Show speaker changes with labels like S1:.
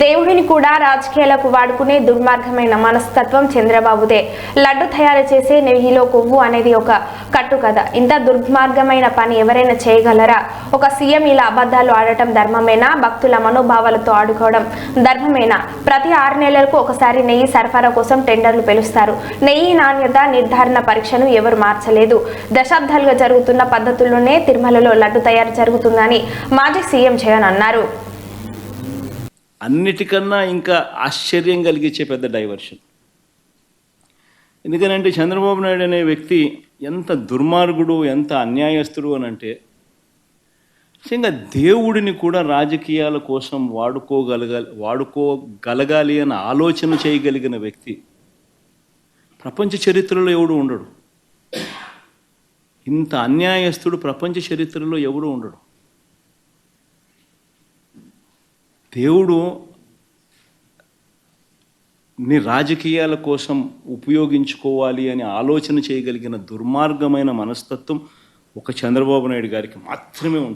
S1: దేవుడిని కూడా రాజకీయాలకు వాడుకునే దుర్మార్గమైన మనస్తత్వం చంద్రబాబుదే. లడ్డు తయారు చేసే నెయ్యిలో కొవ్వు అనేది ఒక కట్టుకథ. ఇంత దుర్మార్గమైన పని ఎవరైనా చేయగలరా? ఒక సీఎం ఇలా అబద్ధాలు ఆడటం ధర్మమేనా? భక్తుల మనోభావాలతో ఆడుకోవడం ధర్మమేనా? ప్రతి ఆరు నెలలకు ఒకసారి నెయ్యి సరఫరా కోసం టెండర్లు పిలుస్తారు. నెయ్యి నాణ్యత నిర్ధారణ పరీక్షను ఎవరు మార్చలేదు. దశాబ్దాలుగా జరుగుతున్న పద్ధతుల్లోనే తిరుమలలో లడ్డు తయారు జరుగుతుందని మాజీ సీఎం జగన్ అన్నారు.
S2: అన్నిటికన్నా ఇంకా ఆశ్చర్యం కలిగించే పెద్ద డైవర్షన్ ఎందుకనంటే చంద్రబాబు నాయుడు అనే వ్యక్తి ఎంత దుర్మార్గుడు ఎంత అన్యాయస్తుడు అని అంటే నిజంగా దేవుడిని కూడా రాజకీయాల కోసం వాడుకోగలగాలి వాడుకోగలగాలి అని ఆలోచన చేయగలిగిన వ్యక్తి ప్రపంచ చరిత్రలో ఎవడు ఉండడు. ఇంత అన్యాయస్తుడు ప్రపంచ చరిత్రలో ఎవడు ఉండడు. దేవుడు ని రాజకీయాల కోసం ఉపయోగించుకోవాలి అని ఆలోచన చేయగలిగిన దుర్మార్గమైన మనస్తత్వం ఒక చంద్రబాబు నాయుడు గారికి మాత్రమే ఉంటుంది.